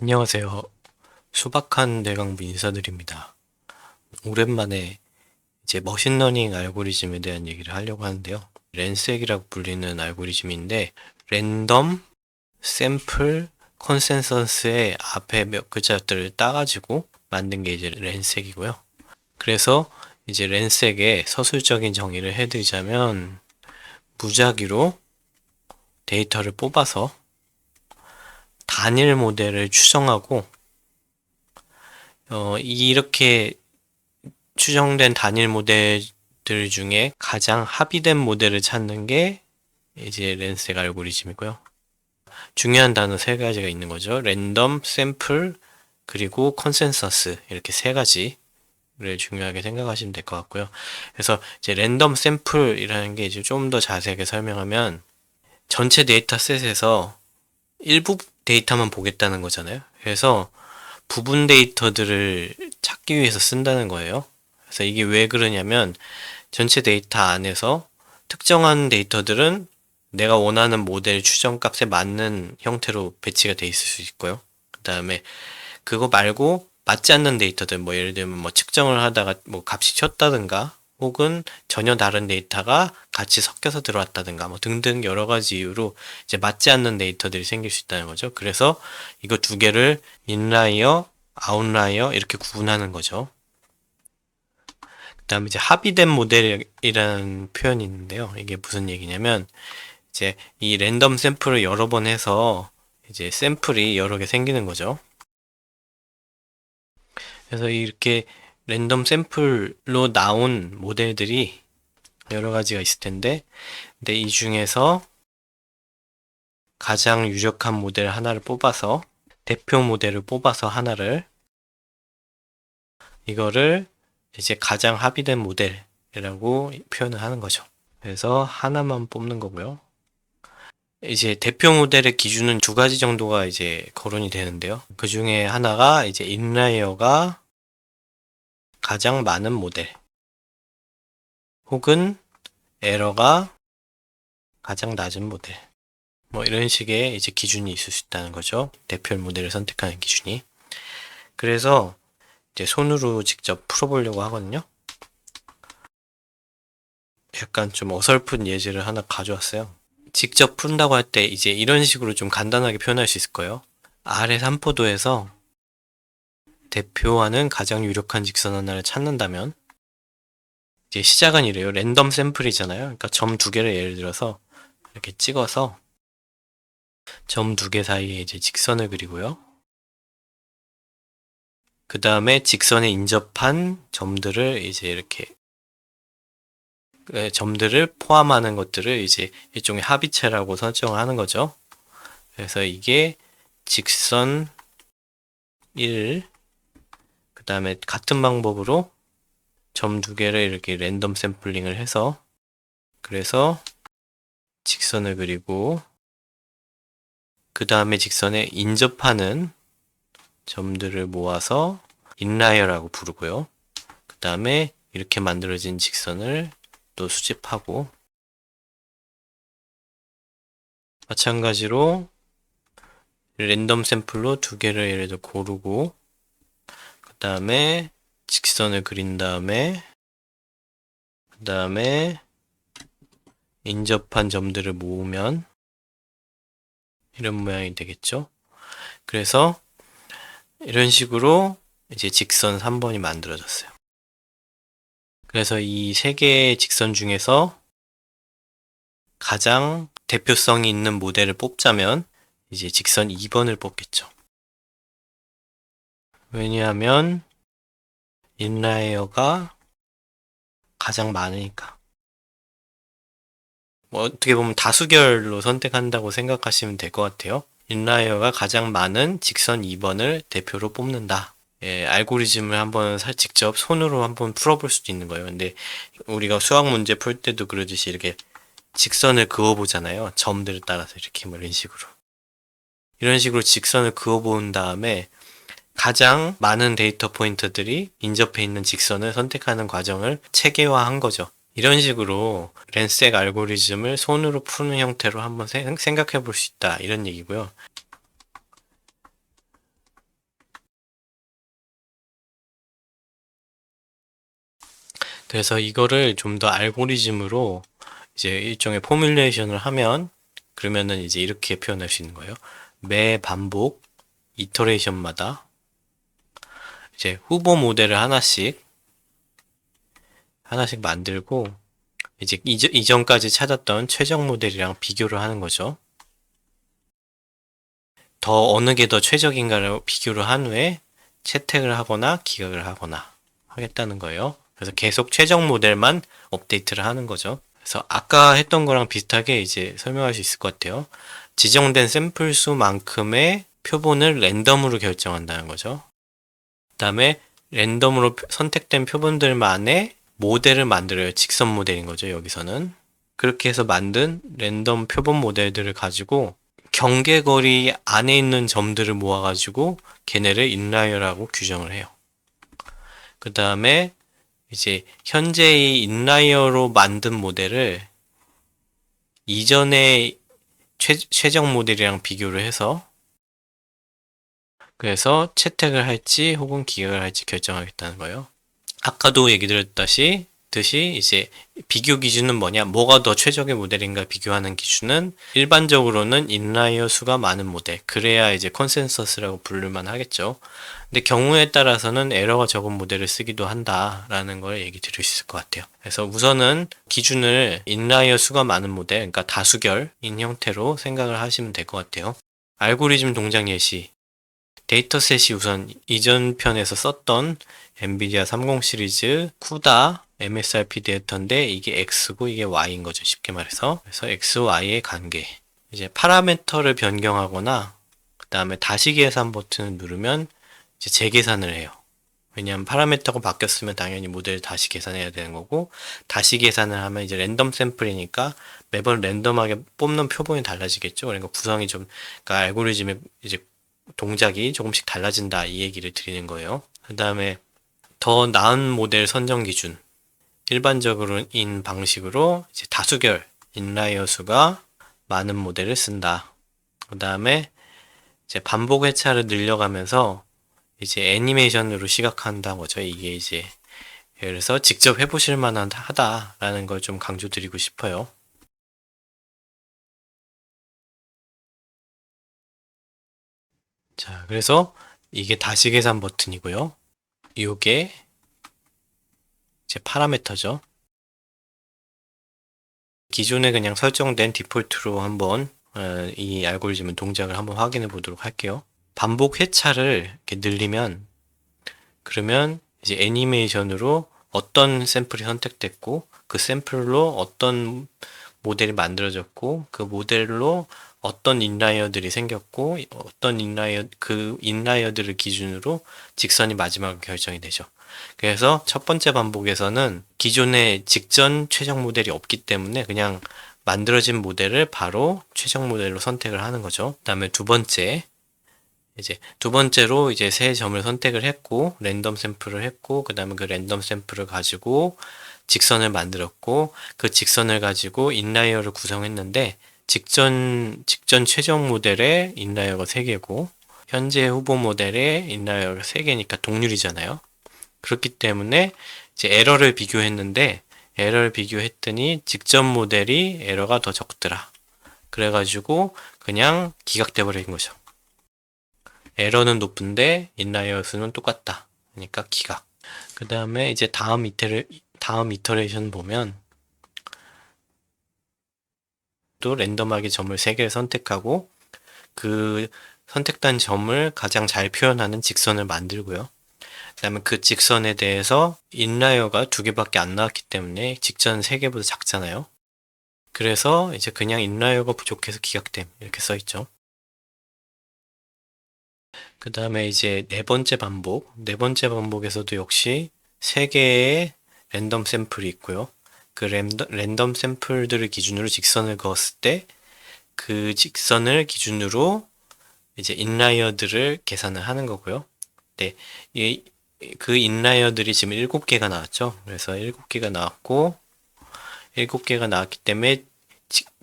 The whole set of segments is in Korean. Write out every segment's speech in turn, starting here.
안녕하세요. 수박한 대강부 인사드립니다. 오랜만에 이제 머신러닝 알고리즘에 대한 얘기를 하려고 하는데요. 랜색이라고 불리는 알고리즘인데 랜덤, 샘플, 컨센서스의 앞에 몇 글자들을 따가지고 만든 게 이제 랜색이고요. 그래서 이제 랜색의 서술적인 정의를 해드리자면 무작위로 데이터를 뽑아서 단일 모델을 추정하고 어, 이렇게 추정된 단일 모델들 중에 가장 합의된 모델을 찾는 게 이제 랜색 알고리즘이고요. 중요한 단어 세 가지가 있는 거죠. 랜덤, 샘플, 그리고 컨센서스 이렇게 세 가지를 중요하게 생각하시면 될 것 같고요. 그래서 이제 랜덤 샘플이라는 게 이제 좀 더 자세하게 설명하면 전체 데이터셋에서 일부 데이터만 보겠다는 거잖아요. 그래서 부분 데이터들을 찾기 위해서 쓴다는 거예요. 그래서 이게 왜 그러냐면 전체 데이터 안에서 특정한 데이터들은 내가 원하는 모델 추정 값에 맞는 형태로 배치가 돼 있을 수 있고요. 그 다음에 그거 말고 맞지 않는 데이터들, 뭐 예를 들면 뭐 측정을 하다가 뭐 값이 튀었다든가 혹은 전혀 다른 데이터가 같이 섞여서 들어왔다든가 뭐 등등 여러 가지 이유로 이제 맞지 않는 데이터들이 생길 수 있다는 거죠. 그래서 이거 두 개를 인라이어, 아웃라이어 이렇게 구분하는 거죠. 그다음에 이제 합의된 모델이라는 표현이 있는데요. 이게 무슨 얘기냐면 이제 이 랜덤 샘플을 여러 번 해서 이제 샘플이 여러 개 생기는 거죠. 그래서 이렇게 랜덤 샘플로 나온 모델들이 여러 가지가 있을 텐데, 근데 이 중에서 가장 유력한 모델 하나를 뽑아서 대표 모델을 뽑아서 하나를 이거를 이제 가장 합의된 모델이라고 표현을 하는 거죠. 그래서 하나만 뽑는 거고요. 이제 대표 모델의 기준은 두 가지 정도가 이제 거론이 되는데요. 그 중에 하나가 이제 인라이어가 가장 많은 모델 혹은 에러가 가장 낮은 모델 뭐 이런 식의 이제 기준이 있을 수 있다는 거죠. 대표 모델을 선택하는 기준이. 그래서 이제 손으로 직접 풀어보려고 하거든요. 약간 좀 어설픈 예제를 하나 가져왔어요. 직접 푼다고 할 때 이제 이런 식으로 좀 간단하게 표현할 수 있을 거예요. 아래 삼포도에서 대표하는 가장 유력한 직선 하나를 찾는다면 이제 시작은 이래요. 랜덤 샘플이잖아요. 그러니까 점 두 개를 예를 들어서 이렇게 찍어서 점 두 개 사이에 이제 직선을 그리고요. 그 다음에 직선에 인접한 점들을 이제 이렇게 그 점들을 포함하는 것들을 이제 일종의 합의체라고 설정을 하는 거죠. 그래서 이게 직선 1, 그 다음에 같은 방법으로 점 두 개를 이렇게 랜덤 샘플링을 해서 그래서 직선을 그리고 그 다음에 직선에 인접하는 점들을 모아서 인라이어라고 부르고요. 그 다음에 이렇게 만들어진 직선을 또 수집하고 마찬가지로 랜덤 샘플로 두 개를 예를 들어 고르고 그 다음에 직선을 그린 다음에 그 다음에 인접한 점들을 모으면 이런 모양이 되겠죠. 그래서 이런 식으로 이제 직선 3번이 만들어졌어요. 그래서 이 세 개의 직선 중에서 가장 대표성이 있는 모델을 뽑자면 이제 직선 2번을 뽑겠죠. 왜냐하면 인라이어가 가장 많으니까. 뭐 어떻게 보면 다수결로 선택한다고 생각하시면 될 것 같아요. 인라이어가 가장 많은 직선 2번을 대표로 뽑는다. 예, 알고리즘을 한번 살 직접 손으로 한번 풀어볼 수도 있는 거예요. 근데 우리가 수학 문제 풀 때도 그러듯이 이렇게 직선을 그어보잖아요. 점들을 따라서 이렇게 뭐 이런 식으로. 이런 식으로 직선을 그어본 다음에 가장 많은 데이터 포인트들이 인접해 있는 직선을 선택하는 과정을 체계화한 거죠. 이런 식으로 랜스액 알고리즘을 손으로 푸는 형태로 한번 생각해 볼 수 있다. 이런 얘기고요. 그래서 이거를 좀 더 알고리즘으로 이제 일종의 포뮬레이션을 하면 그러면은 이제 이렇게 표현할 수 있는 거예요. 매 반복 이터레이션마다 이제 후보 모델을 하나씩 하나씩 만들고 이제 이전, 이전까지 찾았던 최적 모델이랑 비교를 하는 거죠. 더 어느 게 더 최적인가를 비교를 한 후에 채택을 하거나 기각을 하거나 하겠다는 거예요. 그래서 계속 최적 모델만 업데이트를 하는 거죠. 그래서 아까 했던 거랑 비슷하게 이제 설명할 수 있을 것 같아요. 지정된 샘플 수만큼의 표본을 랜덤으로 결정한다는 거죠. 그 다음에 랜덤으로 선택된 표본들만의 모델을 만들어요. 직선 모델인 거죠, 여기서는. 그렇게 해서 만든 랜덤 표본 모델들을 가지고 경계거리 안에 있는 점들을 모아가지고 걔네를 인라이어라고 규정을 해요. 그 다음에 이제 현재의 인라이어로 만든 모델을 이전의 최, 최적 모델이랑 비교를 해서 그래서 채택을 할지 혹은 기각을 할지 결정하겠다는 거예요. 아까도 얘기 드렸다시 듯이 이제 비교 기준은 뭐냐? 뭐가 더 최적의 모델인가 비교하는 기준은 일반적으로는 인라이어 수가 많은 모델. 그래야 이제 컨센서스라고 부를만 하겠죠. 근데 경우에 따라서는 에러가 적은 모델을 쓰기도 한다라는 걸 얘기 드릴 수 있을 것 같아요. 그래서 우선은 기준을 인라이어 수가 많은 모델 그러니까 다수결인 형태로 생각을 하시면 될 것 같아요. 알고리즘 동작 예시 데이터셋이 우선 이전 편에서 썼던 엔비디아 30 시리즈 쿠다 MSRP 데이터인데 이게 X고 이게 Y인 거죠. 쉽게 말해서. 그래서 X, Y의 관계. 이제 파라메터를 변경하거나 그 다음에 다시 계산 버튼을 누르면 이제 재계산을 해요. 왜냐하면 파라메터가 바뀌었으면 당연히 모델을 다시 계산해야 되는 거고 다시 계산을 하면 이제 랜덤 샘플이니까 매번 랜덤하게 뽑는 표본이 달라지겠죠. 그러니까 구성이 좀 그러니까 알고리즘의 이제 동작이 조금씩 달라진다 이 얘기를 드리는 거예요. 그 다음에 더 나은 모델 선정 기준 일반적으로인 방식으로 이제 다수결 인라이어 수가 많은 모델을 쓴다. 그 다음에 이제 반복 회차를 늘려가면서 이제 애니메이션으로 시각한다 거죠. 이게 이제 그래서 직접 해보실 만한 하다라는 걸 좀 강조드리고 싶어요. 자, 그래서 이게 다시 계산 버튼이고요. 요게 제 파라메터죠. 기존에 그냥 설정된 디폴트로 한번 어, 이 알고리즘은 동작을 한번 확인해 보도록 할게요. 반복 회차를 늘리면 그러면 이제 애니메이션으로 어떤 샘플이 선택됐고 그 샘플로 어떤 모델이 만들어졌고 그 모델로 어떤 인라이어들이 생겼고 어떤 인라이어 그 인라이어들을 기준으로 직선이 마지막으로 결정이 되죠. 그래서 첫 번째 반복에서는 기존의 직전 최적 모델이 없기 때문에 그냥 만들어진 모델을 바로 최적 모델로 선택을 하는 거죠. 그다음에 두 번째 이제 두 번째로 이제 세 점을 선택을 했고 랜덤 샘플을 했고 그다음에 그 랜덤 샘플을 가지고 직선을 만들었고 그 직선을 가지고 인라이어를 구성했는데 직전 직전 최종 모델의 인라이어가 3개고 현재 후보 모델의 인라이어가 3개니까 동률이잖아요. 그렇기 때문에 이제 에러를 비교했는데 에러를 비교했더니 직전 모델이 에러가 더 적더라. 그래가지고 그냥 기각돼 버린 거죠. 에러는 높은데 인라이어 수는 똑같다. 그러니까 기각. 그 다음에 이제 다음 이테레, 다음 이터레이션 보면 또 랜덤하게 점을 3개를 선택하고 그 선택된 점을 가장 잘 표현하는 직선을 만들고요. 그 다음에 그 직선에 대해서 인라이어가 두 개밖에 안 나왔기 때문에 직선 세 개보다 작잖아요. 그래서 이제 그냥 인라이어가 부족해서 기각됨 이렇게 써 있죠. 그 다음에 이제 네 번째 반복, 네 번째 반복에서도 역시 세 개의 랜덤 샘플이 있고요. 그 랜덤, 랜덤 샘플들을 기준으로 직선을 그었을 때 그 직선을 기준으로 이제 인라이어들을 계산을 하는 거고요. 네, 이, 그 인라이어들이 지금 7개가 나왔죠. 그래서 7개가 나왔고 7개가 나왔기 때문에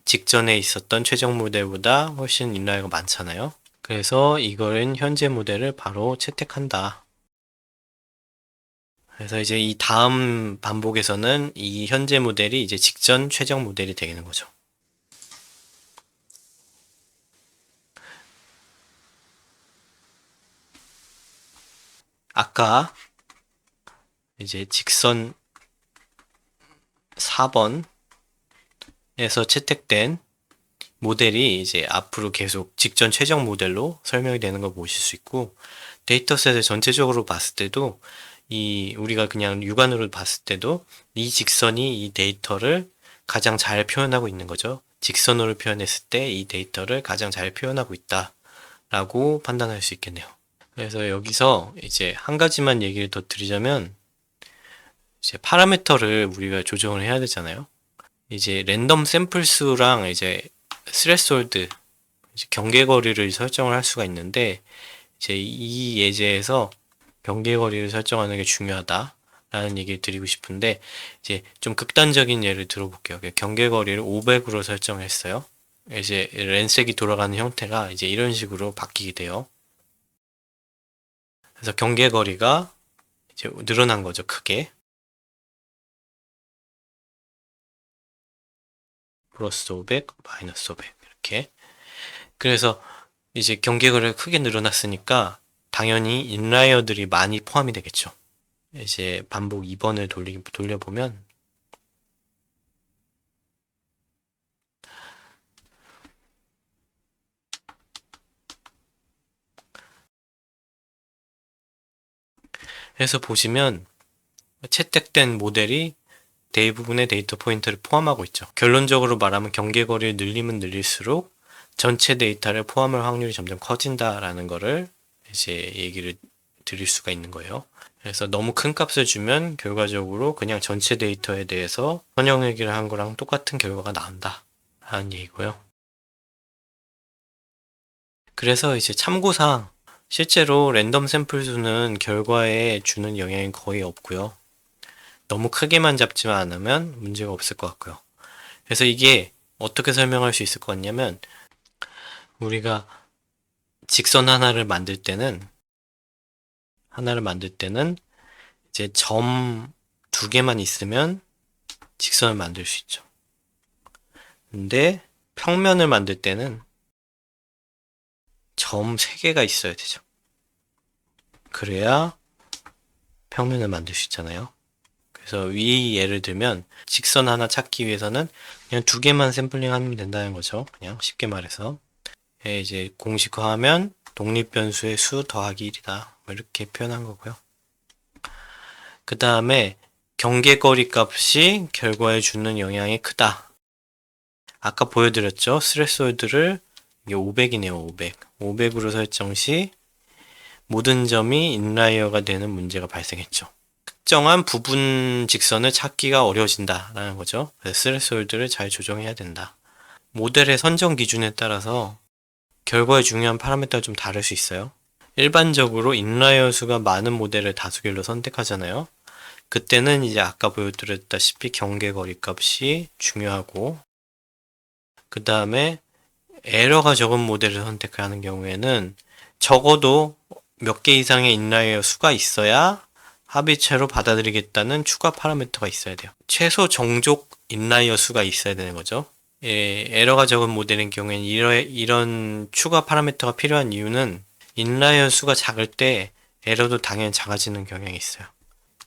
직 전에 있었던 최종 모델보다 훨씬 인라이어가 많잖아요. 그래서 이거는 현재 모델을 바로 채택한다. 그래서 이제 이 다음 반복에서는 이 현재 모델이 이제 직전 최적 모델이 되는 거죠. 아까 이제 직선 4번에서 채택된 모델이 이제 앞으로 계속 직전 최적 모델로 설명이 되는 걸 보실 수 있고 데이터셋을 전체적으로 봤을 때도 이 우리가 그냥 육안으로 봤을 때도 이 직선이 이 데이터를 가장 잘 표현하고 있는 거죠. 직선으로 표현했을 때 이 데이터를 가장 잘 표현하고 있다라고 판단할 수 있겠네요. 그래서 여기서 이제 한 가지만 얘기를 더 드리자면 이제 파라미터를 우리가 조정을 해야 되잖아요. 이제 랜덤 샘플 수랑 이제 스레솔드 경계거리를 설정을 할 수가 있는데 이제 이 예제에서 경계 거리를 설정하는 게 중요하다 라는 얘기를 드리고 싶은데 이제 좀 극단적인 예를 들어볼게요. 경계 거리를 500으로 설정했어요. 이제 렌색이 돌아가는 형태가 이제 이런 식으로 바뀌게 돼요. 그래서 경계 거리가 이제 늘어난 거죠, 크게. 플러스 500, 마이너스 500 이렇게. 그래서 이제 경계 거리가 크게 늘어났으니까 당연히 인라이어들이 많이 포함이 되겠죠. 이제 반복 2번을 돌리, 돌려보면 해서 보시면 채택된 모델이 대부분의 데이터 포인트를 포함하고 있죠. 결론적으로 말하면 경계거리를 늘리면 늘릴수록 전체 데이터를 포함할 확률이 점점 커진다라는 거를 이제 얘기를 드릴 수가 있는 거예요. 그래서 너무 큰 값을 주면 결과적으로 그냥 전체 데이터에 대해서 선형 얘기를 한 거랑 똑같은 결과가 나온다. 라는 얘기고요. 그래서 이제 참고사항 실제로 랜덤 샘플 수는 결과에 주는 영향이 거의 없고요. 너무 크게만 잡지만 않으면 문제가 없을 것 같고요. 그래서 이게 어떻게 설명할 수 있을 것 같냐면 우리가 직선 하나를 만들 때는 하나를 만들 때는 이제 점 두 개만 있으면 직선을 만들 수 있죠. 근데 평면을 만들 때는 점 세 개가 있어야 되죠. 그래야 평면을 만들 수 있잖아요. 그래서 위 예를 들면 직선 하나 찾기 위해서는 그냥 두 개만 샘플링 하면 된다는 거죠. 그냥 쉽게 말해서. 예, 이제 공식화하면 독립 변수의 수 더하기 1이다. 뭐 이렇게 표현한 거고요. 그 다음에 경계거리 값이 결과에 주는 영향이 크다. 아까 보여드렸죠? 스레스홀드를 이게 500이네요. 500. 500으로 설정 시 모든 점이 인라이어가 되는 문제가 발생했죠. 특정한 부분 직선을 찾기가 어려워진다라는 거죠. 스레스홀드를 잘 조정해야 된다. 모델의 선정 기준에 따라서 결과에 중요한 파라미터가 좀 다를 수 있어요. 일반적으로 인라이어 수가 많은 모델을 다수결로 선택하잖아요. 그때는 이제 아까 보여드렸다시피 경계거리 값이 중요하고 그 다음에 에러가 적은 모델을 선택하는 경우에는 적어도 몇 개 이상의 인라이어 수가 있어야 합의체로 받아들이겠다는 추가 파라미터가 있어야 돼요. 최소 정족 인라이어 수가 있어야 되는 거죠. 예, 에러가 적은 모델인 경우에는 이러, 이런 추가 파라미터가 필요한 이유는 인라이어 수가 작을 때 에러도 당연히 작아지는 경향이 있어요.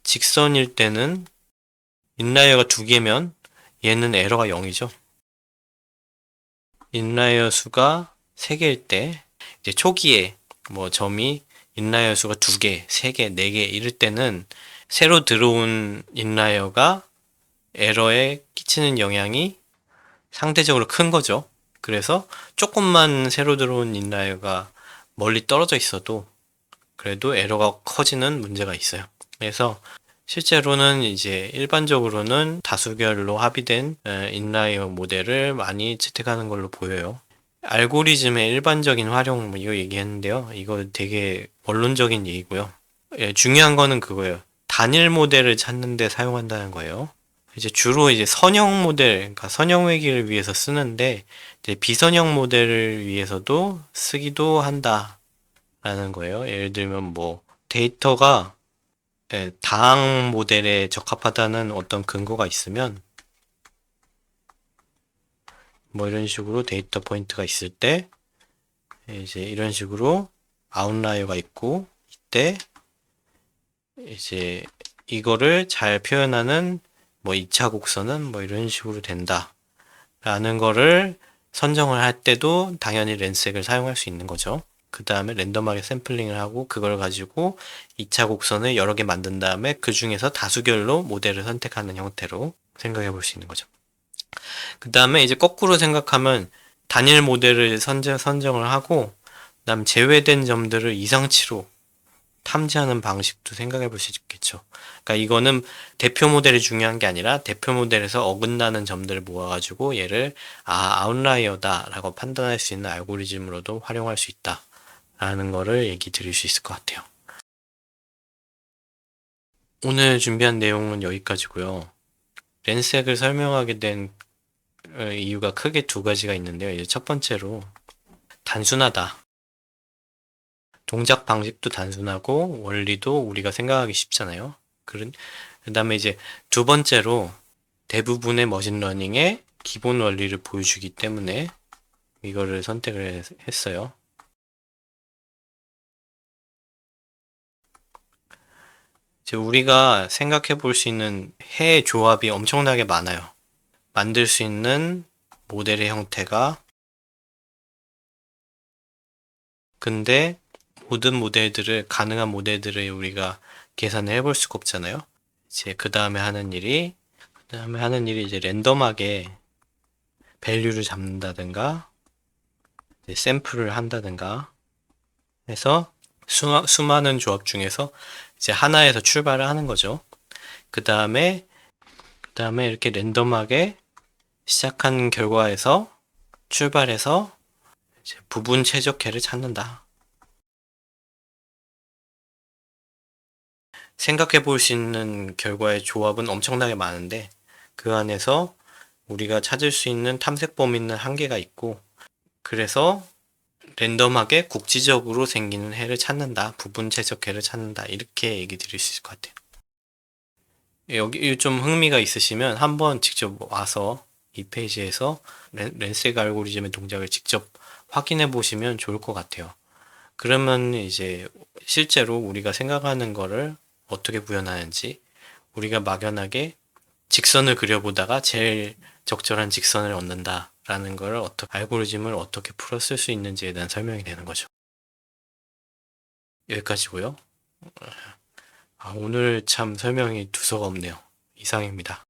직선일 때는 인라이어가 두 개면 얘는 에러가 0이죠. 인라이어 수가 세 개일 때 이제 초기에 뭐 점이 인라이어 수가 두 개, 세 개, 네 개 이럴 때는 새로 들어온 인라이어가 에러에 끼치는 영향이 상대적으로 큰 거죠. 그래서 조금만 새로 들어온 인라이어가 멀리 떨어져 있어도 그래도 에러가 커지는 문제가 있어요. 그래서 실제로는 이제 일반적으로는 다수결로 합의된 인라이어 모델을 많이 채택하는 걸로 보여요. 알고리즘의 일반적인 활용 뭐 이거 얘기했는데요. 이거 되게 원론적인 얘기고요. 예, 중요한 거는 그거예요. 단일 모델을 찾는 데 사용한다는 거예요. 이제 주로 이제 선형 모델, 그러니까 선형 회기를 위해서 쓰는데 이제 비선형 모델을 위해서도 쓰기도 한다라는 거예요. 예를 들면 뭐 데이터가 예, 다항 모델에 적합하다는 어떤 근거가 있으면 뭐 이런 식으로 데이터 포인트가 있을 때 이제 이런 식으로 아웃라이어가 있고 이때 이제 이거를 잘 표현하는 뭐 2차 곡선은 뭐 이런 식으로 된다 라는 거를 선정을 할 때도 당연히 렌색을 사용할 수 있는 거죠. 그 다음에 랜덤하게 샘플링을 하고 그걸 가지고 2차 곡선을 여러 개 만든 다음에 그 중에서 다수결로 모델을 선택하는 형태로 생각해 볼 수 있는 거죠. 그 다음에 이제 거꾸로 생각하면 단일 모델을 선정, 선정을 하고 그 다음 제외된 점들을 이상치로 탐지하는 방식도 생각해 볼 수 있겠죠. 그러니까 이거는 대표 모델이 중요한 게 아니라 대표 모델에서 어긋나는 점들을 모아가지고 얘를 아 아웃라이어다라고 판단할 수 있는 알고리즘으로도 활용할 수 있다라는 거를 얘기 드릴 수 있을 것 같아요. 오늘 준비한 내용은 여기까지고요. 렌색을 설명하게 된 어, 이유가 크게 두 가지가 있는데요. 이제 첫 번째로 단순하다. 동작 방식도 단순하고 원리도 우리가 생각하기 쉽잖아요. 그런 그다음에 이제 두 번째로 대부분의 머신러닝의 기본 원리를 보여주기 때문에 이거를 선택을 했- 했어요. 이제 우리가 생각해 볼 수 있는 해 조합이 엄청나게 많아요. 만들 수 있는 모델의 형태가 근데 모든 모델들을 가능한 모델들을 우리가 계산을 해볼 수가 없잖아요. 이제 그 다음에 하는 일이 그 다음에 하는 일이 이제 랜덤하게 밸류를 잡는다든가 샘플을 한다든가 해서 수, 수많은 조합 중에서 이제 하나에서 출발을 하는 거죠. 그 다음에 그 다음에 이렇게 랜덤하게 시작한 결과에서 출발해서 이제 부분 최적화를 찾는다. 생각해 볼 수 있는 결과의 조합은 엄청나게 많은데 그 안에서 우리가 찾을 수 있는 탐색 범위는 한계가 있고 그래서 랜덤하게 국지적으로 생기는 해를 찾는다. 부분 최적해를 찾는다. 이렇게 얘기 드릴 수 있을 것 같아요. 여기 좀 흥미가 있으시면 한번 직접 와서 이 페이지에서 렌, 렌색 알고리즘의 동작을 직접 확인해 보시면 좋을 것 같아요. 그러면 이제 실제로 우리가 생각하는 거를 어떻게 구현하는지 우리가 막연하게 직선을 그려보다가 제일 적절한 직선을 얻는다라는 걸 어떻게 알고리즘을 어떻게 풀어 쓸 수 있는지에 대한 설명이 되는 거죠. 여기까지고요. 아, 오늘 참 설명이 두서가 없네요. 이상입니다.